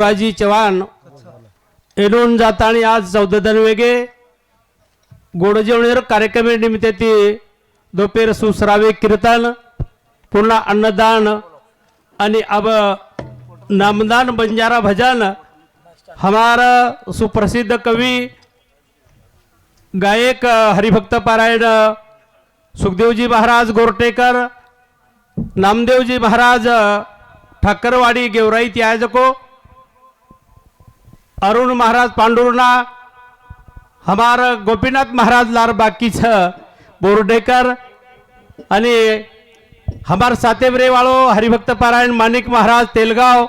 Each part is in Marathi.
शिवाजी चव्हाण येणून जाताना आज चौदा वेगे गोडजेवणीवर कार्यक्रमे निमित्त ती दोपेर सुसरावे कीर्तन पुन्हा अन्नदान आणि अब नामदान बंजारा भजन. हमारा सुप्रसिद्ध कवी गायक हरिभक्त पारायण सुखदेवजी महाराज गोरटेकर नामदेवजी महाराज ठाकरवाडी गेवराई त्याजको अरुण महाराज पांडुर्णा हमार गोपीनाथ महाराज लार छ बोर्डेकर आणि हमार सातेबरेवाळो हरिभक्त पारायण माणिक महाराज तेलगाव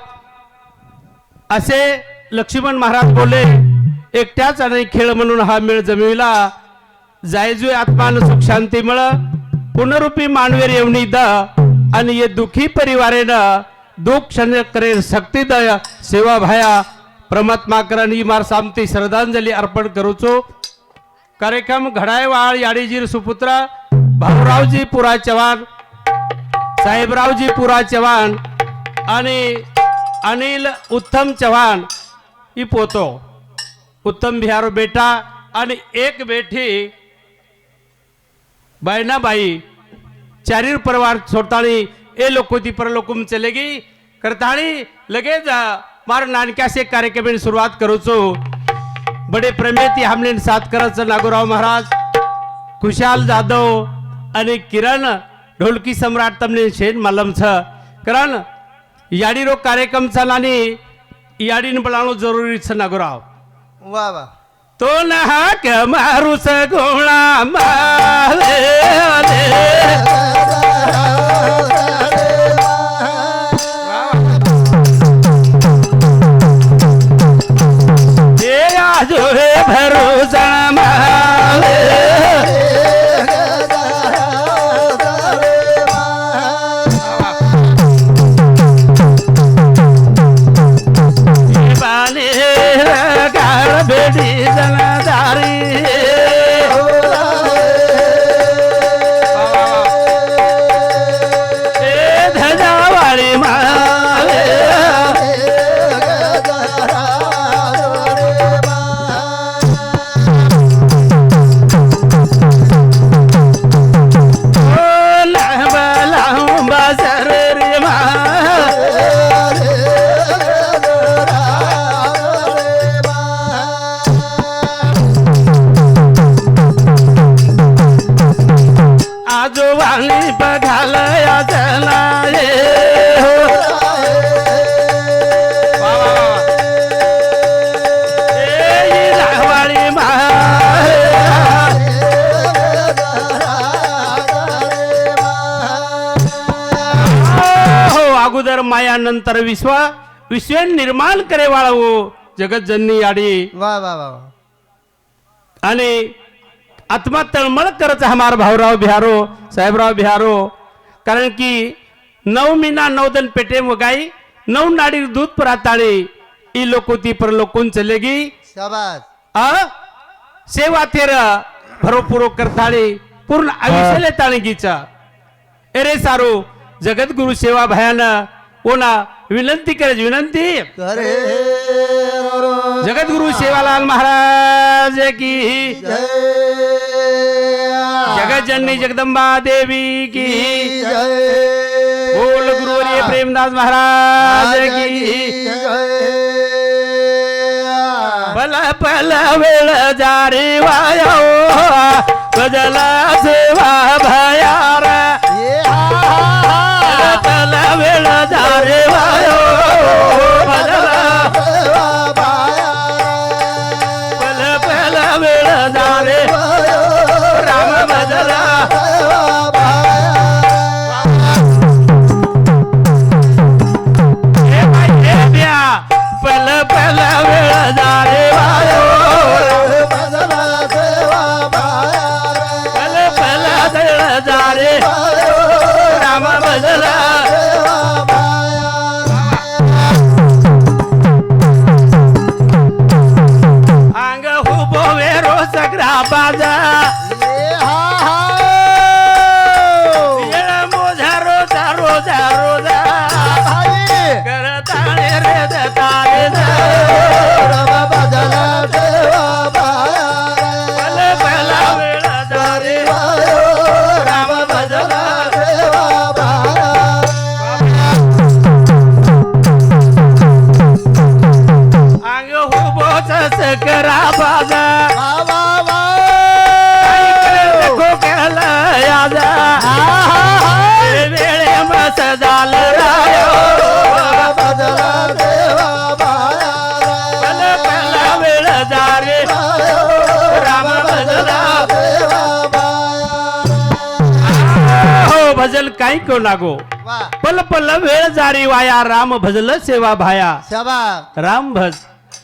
असे लक्ष्मण महाराज बोले एकट्याच आणि खेळ म्हणून हा मेळ जमिविला. जायजू आत्मान सुख शांती मिळ पुनरुपी मानवेर येवणी द आणि ये दुखी परिवारेनं दुःख क्षण करे सक्ती द सेवा भाया परमात्मा करण इमार सामती श्रद्धांजली अर्पण करूचो. कार्यक्रम घडायवाळ याडीजीर सुपुत्र भाऊरावजी पुरा चव्हाण साहेबरावजी पुरा चव्हाण आणि अनिल उत्तम चव्हाण ही पोतो. उत्तम बिहार बेटा आणि एक बेठी बायनाबाई चारीर परिवार सोडताळी ए लोकोती परलोकुम चलेगी. करताळी लगेच मार नानक्यासे कार्यक्रम सुरुवात करूचो बडे प्रमेती हमने साथ करायचं नागोराव महाराज। खुशाल जाधव आणि किरण ढोलकी सम्राट तमने शेन मलम छ। कारण याडी रो कार्यक्रम चालानी याडीन बोलावणं जरुरी छ नागोराव। वा वा तो मारुस गोळा माले हे आजो हे भरोसा माले अगोदर माया नंतर विश्व विश्व निर्माण करे वाळवो जगत जननी आडी वा वा वा. आणि आत्मा तळमळ करत हमार भाऊराव बिहारो साहेबराव बिहारो कारण की नऊ मीना नऊ दन पेटे गाई नऊ नाडी दूध पराताळी ई लोकोती पर लोकून चलेगी आ सेवा तेर भरोपुरो करताळी पूर्ण आयुष्याला ताणगीचा अरे सारो जगद्गुरु सेवा भयान ओना विनंती करायची विनंती। करे। जगद्गुरु सेवालाल महाराज की। जय जगत जननी जगदंबा देवी की। जय बोल गुरुवर्य प्रेमदास महाराज की। पल पल वेळ जारे वायो गजला सेवा भयार। पल वेळ जारे वायो भजला पल पल वेळ जारे राम भजला हे भजल काही को लागो? पल पल वेळ जारी वाया राम भजल सेवा भाया. राम भज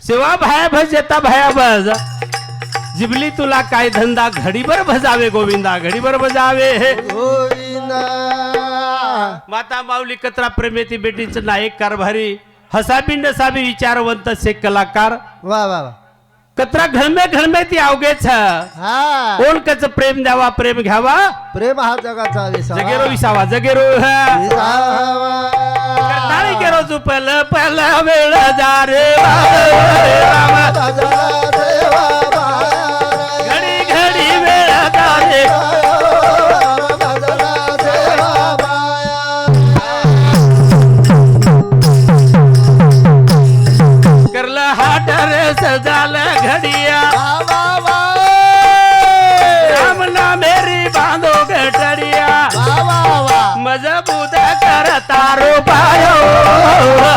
सेवा भाया भज येता भाया भज. जिबली तुला काय धंदा घडीभर भजावे गोविंदा घडीभर भजावे. हे गोविंदा. माता माऊली कत्रा प्रेमेती बेटीचं नायक कारभारी हसाबिंड साबी विचारवंत से कलाकार. वा वा वा. कत्रा घळमे घळमे ती अवघेच हा. ओळखच प्रेम द्यावा प्रेम घ्यावा? प्रेम हा जगाचा विसावा. जगेरो विसावा जगेरो हा. विसावा. करताळी गेरो तू पल पल वेळ जा रे राम बदला देवा वा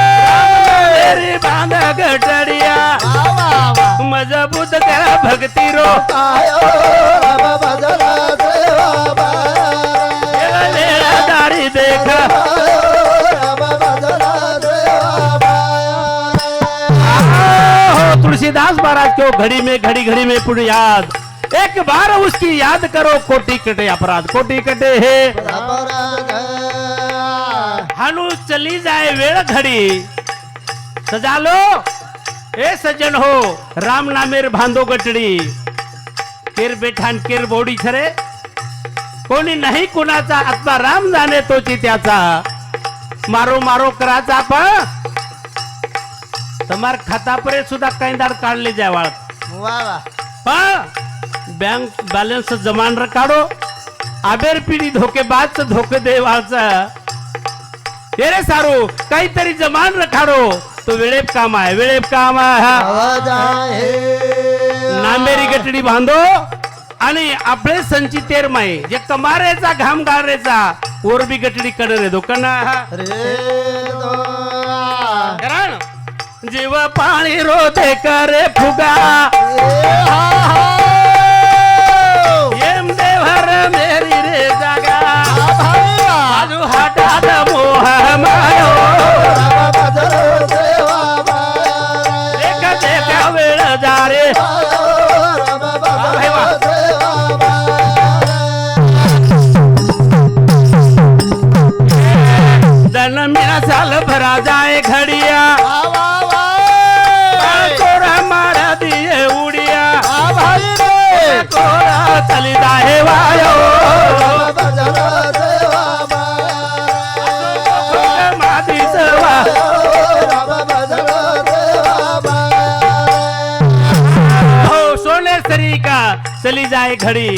मेरी बांध गटडिया मजबूत करा भक्ती रो आयो बाबा तुलसीदास महाराज क्यों घड़ी में घड़ी घड़ी में पुण्य याद। एक बार उसकी याद करो कोटि कटे अपराध कोटि कटे है। हनु चली जाए वेळ घडी। सजा लो। ए सज्जन हो राम नामेर भांदो गटडी। किर बेठान किर बोडी खरे कोणी नाही कुणाचा आत्मा राम जाणे तोची त्याचा। मारो मारो कराचा पण। તમાર ખાતા પર સુધા કઈ દાડ કાઢલી જાય વાળ वा वा પણ बँक बॅलन्स जमान काढो आबेर पिढी धोकेबाज धोके दे वाळचा हे रे सारू काहीतरी जमान रखाडो तो वेळेप काम आहे वेळेप काम आहे हा. आवाज आहे नामेरी गटडी बांधो आणि आपले संचितेर माई जे कमारेचा घाम गाळरेचा ओरबी गटडी कडे रे दुकान रे दो कारण जीव पाणी रोधे करे फुगा. येम देवर मेरी रे जागा. बाजू हातात मोह मायो. देख देख वेळ जा रे दन मिना साल भरा जाए घडिया. चली जाए वायो. हो सोने सरी का चली जाय घडी.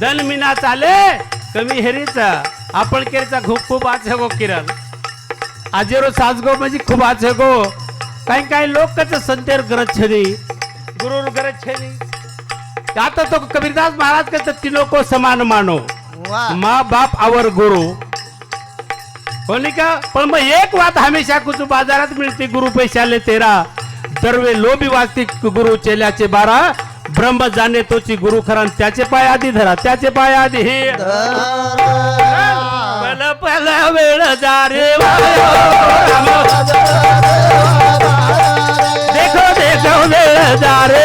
दल मीना चाले कमी हेरीचा आपण केरीचा खूप खूप आज हो गो किरण. आजेरो साजगो म्हणजे खूप आज हो गो. काही काही लोक कच संतेर गरज छेदी गुरुर गरज छेदी आता तो कबीरदास महाराज कहते तीनों को समान मानो. माँ बाप और गुरु. होली का? पण मग एक बात हमेशा कुछ बाजारात मिळते गुरु पैशाले तेरा. दरवे लोभी वाचते गुरु चेल्याचे बारा. ब्रह्म जाणे तोची गुरु खरा आणि त्याचे पाय आधी धरा त्याचे पाय आधी हे. पल पल वेळ जा रे वायो. देखो देखो वेळ जा रे.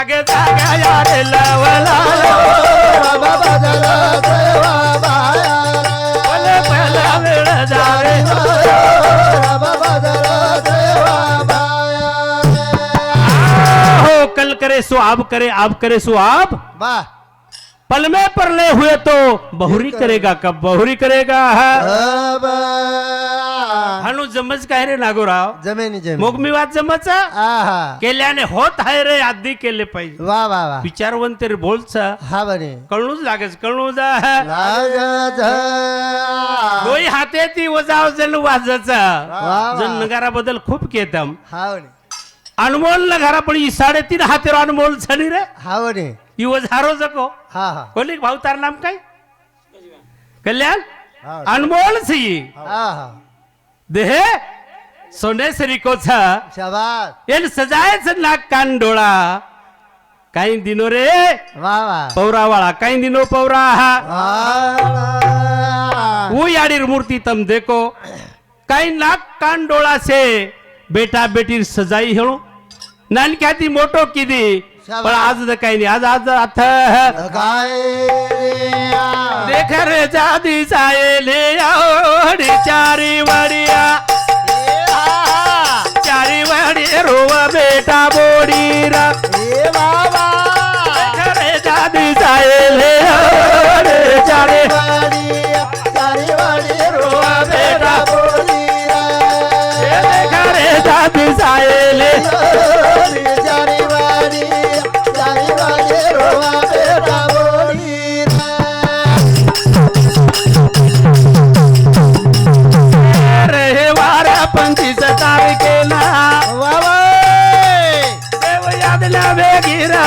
जागे जागे यारे लावला। बाबा बदला बाया पहिला जावे। बाबा बदला बाया हो कल करे सो आप करे आप करे सो आप पल में परले हुए तो बहुरी करेगा कब बहुरी करेगा बाबा हाणू जमच काय रे नागोराव? जमिनी जमीन. मग मी वाद जमच? आहा. केल्याने होत आहे रे आधी केले पाहिजे. वा वा वा. विचारवंत रे बोलच. हा बने कळूच लागेच कळू जा लागत दोई हाते ती वजाव जण वाजच. वा. जण नगाराबद्दल खूप केतम हा बने अनमोल नगारा पण ही साडेतीन हातेर अनमोल झाली रे. हा बने ही वजारो जको हा हा. कोली भाऊ तार नाम काय? कल्याण? हा. अनमोल सी हा हा. देहे? सोने सरीको छ शाबास. एन सजायच नाक कान डोळा. काही दिनो रे. वा वाळा. काही दिनो पौरा हा याडीर मूर्ति तम देखो. काही नाक कान डोळा से बेटा बेटी सजाई हेळो. नान ख्याती मोटो किदी. पण आज काही नाही. आज आज अथ काय देख रे जादी सायले आवडी चारी वडिया. चारी वडी रोवा बेटा देख रे जादी सायले आवडी चारी रोवा बेटा जादी सायले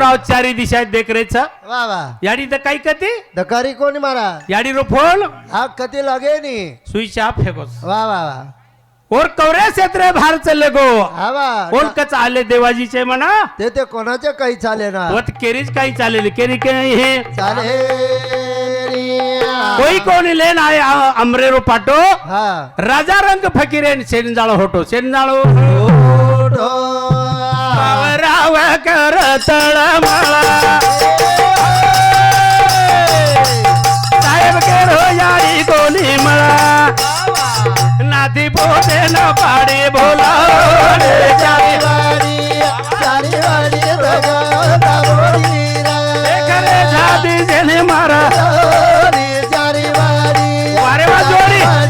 नागोराव चारी दिशा देखरेच. वा वा. याडी तर काही कती? दकारी कोणी मारा याडी रो फोन हा कधी लगे नी. स्विच ऑफ फेकोस वा वा वा. और कवरे क्षेत्र बाहेर चालले गो हा वा. कोण कच आले देवाजीचे म्हणा. ते ते कोणाचे काही चाले ना? वत केरीच काही चालेल केरी के हे. चाले कोई कोणी लेन आहे आ- अमरेरो पाटो. हा. राजा रंग फकीरे शेनजाळ होतो शेनजाळ. ओढो. राव कर तळमळा. साहेब केरो यारी कोणी मळा. नाती बोले न पाडी बोला मारा वारी, वारे वा जोडी.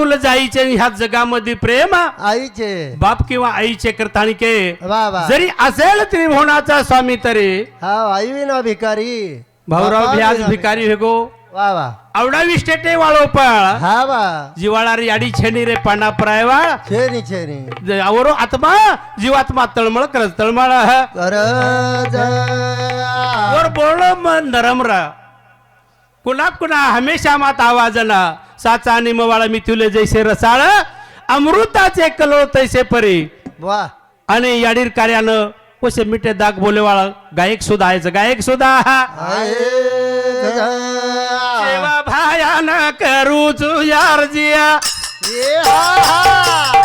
फुल जायचे ह्या जगामध्ये प्रेम आईचे. बाप किंवा आईचे करताणिके जरी असेल त्रिभुवनाचा स्वामी तरी. हा आई विना भिकारी. भाऊराव विना भिकारी हेगो वा वा. आवडावी स्टेटे वाळो पळ. हा वा. जिवाळा रे याडी छेनी रे पांडा प्रायवा छेनी छेनी आवरो आत्मा जीवात्मा तळमळ करत तळमळ. वर बोल मन नरम रा. कुणा कुणा हमेशा मात आवाजना साचा आणि मवाळा मी तुले जैसे रसाळ अमृताचे कलो तैसे परी. वा. आणि याडीर कार्यानं ओसे मिठे दाग बोलेवाळा गायक सुद्धा आहेच गायक सुद्धा. आहे. सेवा भायान करू यार जिया. ये हा हा.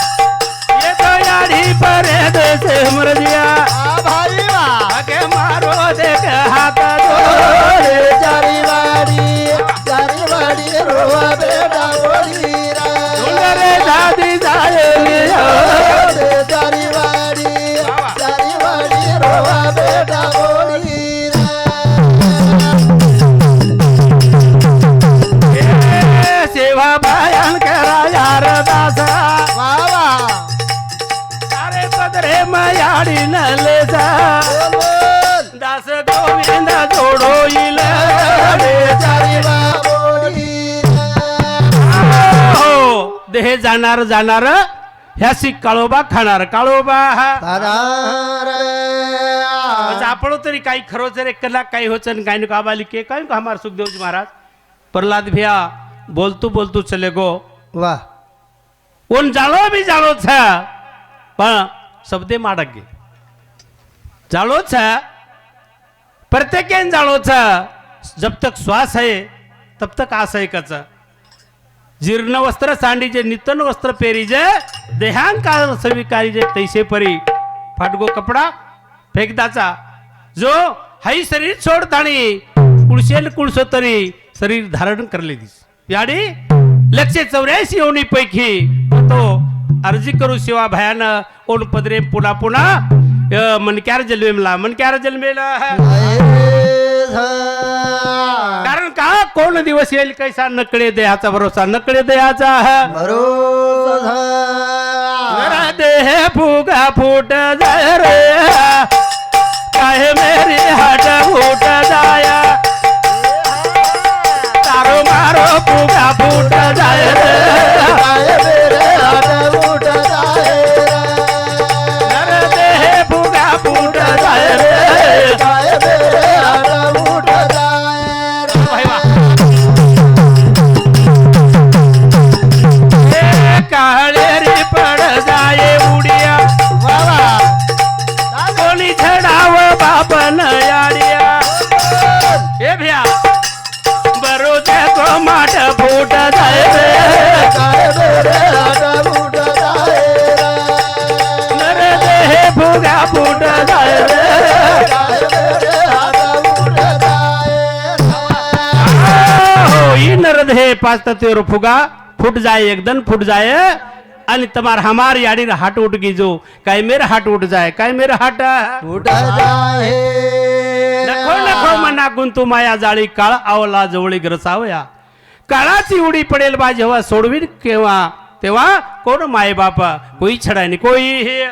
येतो याडी परेद से रोवा हो जाणार जाणार ह्यासी काळोबा खाणार. काळोबा तारार. आपण तरी काही खरो जर कला काही होच काही नको. आबाली के काही नको. हमार सुखदेवजी महाराज. प्रहलाद भैया बोलतू बोलतू चले गो. वा. उन जालो भी जालो छ. पण शब्दे माडक गे जालो छ. प्रत्येकेन जालो छ. जब तक श्वास है तब तक आस है कच. जीर्ण वस्त्र सांडीचे नितन वस्त्र पेरीजे देहांकार स्वीकारीजे तैसे परी. फाटगो कपडा फेकदाचा. जो हाई शरीर सोडताणी कुळशेल कुळसो तरी शरीर धारण करले दिस याडी लक्षे चौऱ्याऐंशी ओणी पैकी तो अर्जी करू शिवा भयान ओन पदरे पुन्हा पुन्हा मनक्यार जन्मेला मनक्यार जन्मेला कोण दिवस येईल कैसा नकडे देहाचा भरोसा नकडे देहाचा भरोसा. देह फुगा फूट जाय रे काय मेरी हाट फूट जाया. तारो मारो फुगा फूट जाय रे काय हो ई नर देह पाच तत्वेर फुगा फुट जाय एकदम फुट जाय आणि तमार हमार याडी हाट उठ गिजो काय मेर हाट उठ जाय काय मेर हाट उठ नको मना गुंतू माया जाळी काळ आवला जवळी ग्रसावया। काळाची उडी पडेल बा जेव्हा सोडवीन केव्हा तेव्हा कोण माय बापा कोई छडानी कोई हे।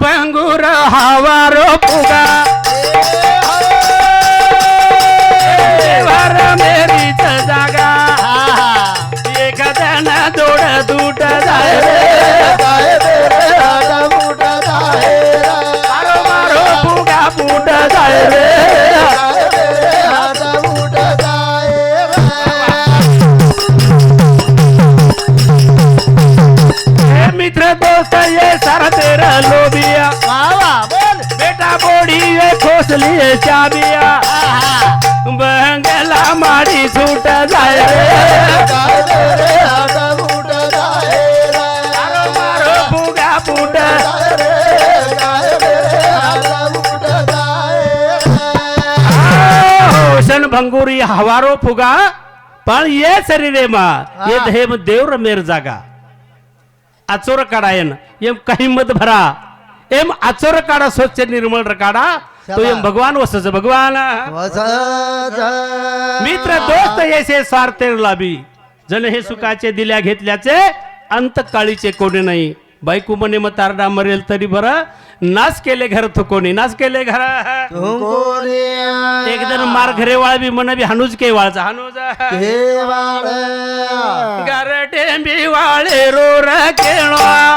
भंगूर हावारो फुगा। वर मेरीच जागा. एखाद्यान जोड दूट जाय मारो मारो फुगा फुट जाय रे. मित्र दोस्त ये सारा तेरा लोबिया. बेटा बोड़ी ये खोसली चाबिया. बंगला मारी छूट जाय मारो फुगा फुट. भंगुरी हवारो फुगा. पण ये शरीरे मा. ये हा. देह देव मेर जागा. आचोर काढायन. एम काही मत भरा. एम आचोर काढा स्वच्छ निर्मळ काढा. तो एम भगवान वसच भगवान. मित्र दोस्त येसे स्वार्थ लाभी. जण हे सुखाचे दिल्या घेतल्याचे अंत काळीचे कोणी नाही. बायको म्हणे मग तारडा मरेल तरी बरं. नाश केले घर थुकोनी नाश केले घर. एक जण मार घरे वाळ बी म्हण बी हानूज के वाळचा हानूज गरटे बी वाळे रोर केळवा.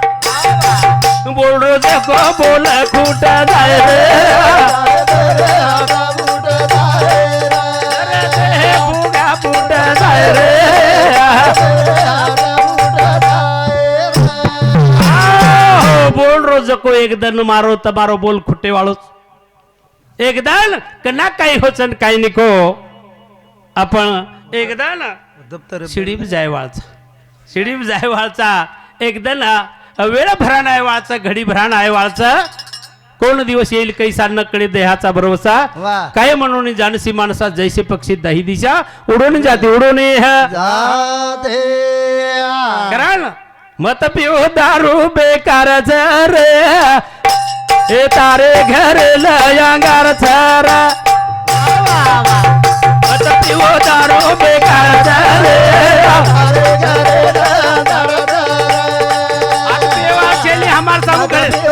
बोलू देखो बोल खुट जाय रे? फुगा फुट जाय रे. बोल रोज को एकदन मारो तमारो बोल खुटे वाळूच. एकदान कना काही होच न काही निको. आपण एकदान शिडीप जायवाळचा. शिडीप जायवाळचा. एकदान वेळ भरा नाही वाळचा घडी भरा नाही वाळचा. कोण दिवस येईल कैसा नकडे देहाचा भरोसा. काय म्हणून जानसी माणसा जैसे पक्षी दही दिशा? उडून जाते उडून ये. कराल मत पिऊ दारू बेकार रे हे तारे घर लयांगार रे मत पिऊ दारू बेकार रे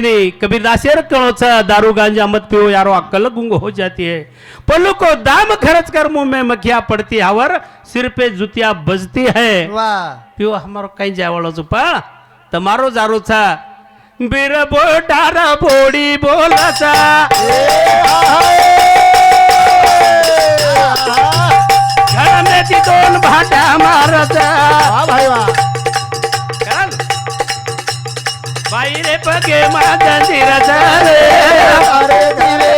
नहीं कबीरदास यार कणोचा दारू गांजा मत पियो यारो अक्कल गुंग हो जाती है। पल्लू को दाम खर्च कर मुंह में मखिया पड़ती और सिर पे जुतिया बजती है। पियो हमारो कहीं जाए वालो जुपा तमारो जारो चा बिरबो डारा बोडी बोला चा घर में दोन भाटा मारता भाई वाह। बाई पगे माझा निराधार. अरे दिवे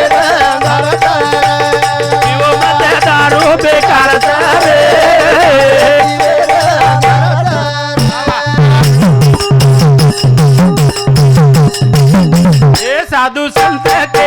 दारू बेकार साधू संत के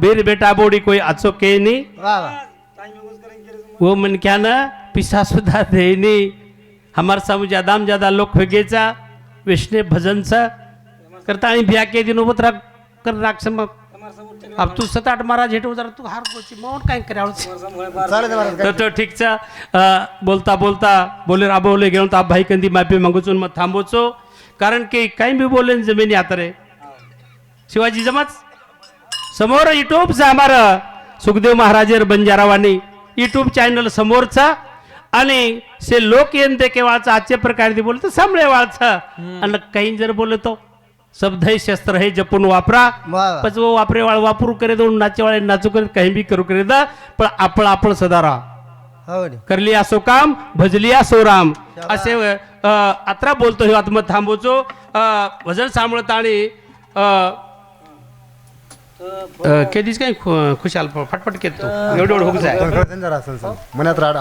बीर बेटा बोडी कोई अचो के नी वो मन क्या ना पिसा सुद्धा देनी हमार समूह ज्यादा में ज्यादा लोक वेगेचा विष्णु भजन च करता आणि बिया के दिन उभत राख कर राख सम अब तू सताट महाराज हेटो जरा तू हार बोची मौन काय करावं तर तो ठीक छ अ, बोलता बोलता बोले राबवले घेऊन आप भाई कंदी माफी मागूचून मग थांबवचो कारण की काही बी बोलले न जमिनी आता रे शिवाजी जमाच समोर युट्यूबचा आम्हाला सुखदेव महाराजेर बंजारावानी युट्यूब चॅनल समोरचा आणि से लोक यंते केव्हाचा आजचे प्रकार दे बोलतो सांभळे वाळचा. आणि काही जर बोलतो शब्द हे शस्त्र हे जपून वापरा. पच वो वापरे वाळ वापरू करे दोन नाचे वाळे नाचू करे काही बी करू करे दा पण आपण आपण सदा राहा. करली असो काम भजली असो राम. असे अ, अत्रा बोलतो हे आत्म थांबवचो. अ, भजन सांभळत आणि काही खु- खुशाल फटफट केतो एवढं एवढं होऊन जाय मनात राड